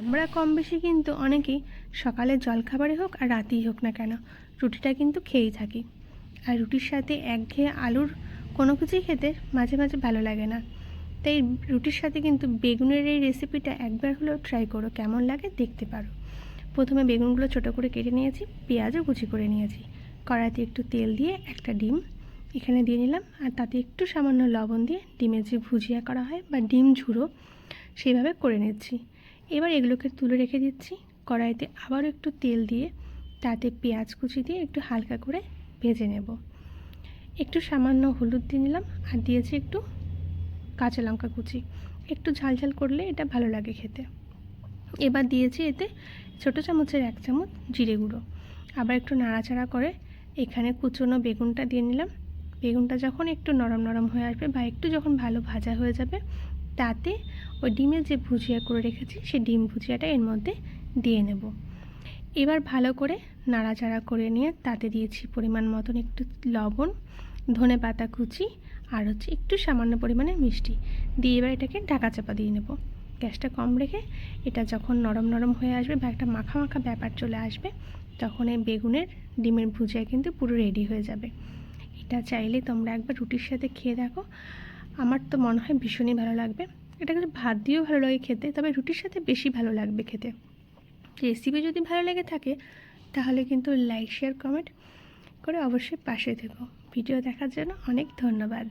আমরা কম বেশি কিন্তু অনেকেই সকালে জলখাবারে হোক আর রাতেই হোক না কেন, রুটিটা কিন্তু খেয়েই থাকি। আর রুটির সাথে একঘেয়ে আলুর কোনো কিছুই খেতে মাঝে মাঝে ভালো লাগে না। তাই রুটির সাথে কিন্তু বেগুনের এই রেসিপিটা একবার হলেও ট্রাই করো, কেমন লাগে দেখতে পারো। প্রথমে বেগুনগুলো ছোটো করে কেটে নিয়েছি, পেঁয়াজও কুচি করে নিয়েছি। কড়াইতে একটু তেল দিয়ে একটা ডিম এখানে দিয়ে নিলাম, আর তাতে একটু সামান্য লবণ দিয়ে ডিমের যে ভুজিয়া করা হয় বা ডিম ঝুড়ো সেইভাবে করে নিচ্ছি। এবার এগুলোকে তুলে রেখে দিচ্ছি। কড়াইতে আবারও একটু তেল দিয়ে তাতে পেঁয়াজ কুচি দিয়ে একটু হালকা করে ভেজে নেব। একটু সামান্য হলুদ দিয়ে নিলাম আর দিয়েছি একটু কাঁচা লঙ্কা কুচি। একটু ঝাল ঝাল করলে এটা ভালো লাগে খেতে। এবার দিয়েছি এতে ছোটো চামচের এক চামচ জিরে গুঁড়ো। আবার একটু নাড়াচাড়া করে এখানে কুচনো বেগুনটা দিয়ে নিলাম। বেগুনটা যখন একটু নরম নরম হয়ে আসবে বা একটু যখন ভালো ভাজা হয়ে যাবে তাতে ওই ডিমের যে ভুজিয়া করে রেখেছি, সেই ডিম ভুজিয়াটা এর মধ্যে দিয়ে নেব। এবার ভালো করে নাড়াচাড়া করে নিয়ে তাতে দিয়েছি পরিমাণ মতন একটু লবণ, ধনে পাতা কুচি আর হচ্ছে একটু সামান্য পরিমাণে মিষ্টি। দিয়ে এবার এটাকে ঢাকা চাপা দিয়ে নেব। গ্যাসটা কম রেখে এটা যখন নরম নরম হয়ে আসবে বা একটা মাখা মাখা ব্যাপার চলে আসবে, তখন এই বেগুনের ডিমের ভুজিয়া কিন্তু পুরো রেডি হয়ে যাবে। এটা চাইলে তোমরা একবার রুটির সাথে খেয়ে দেখো। আমার তো মনে হয় ভীষণই ভালো লাগবে। এটা কিন্তু ভাত দিয়েও ভালো লাগে খেতে, তবে রুটির সাথে বেশি ভালো লাগবে খেতে। রেসিপি যদি ভালো লেগে থাকে, তাহলে কিন্তু লাইক শেয়ার কমেন্ট করে অবশ্যই পাশে থেকো। ভিডিও দেখার জন্য অনেক ধন্যবাদ।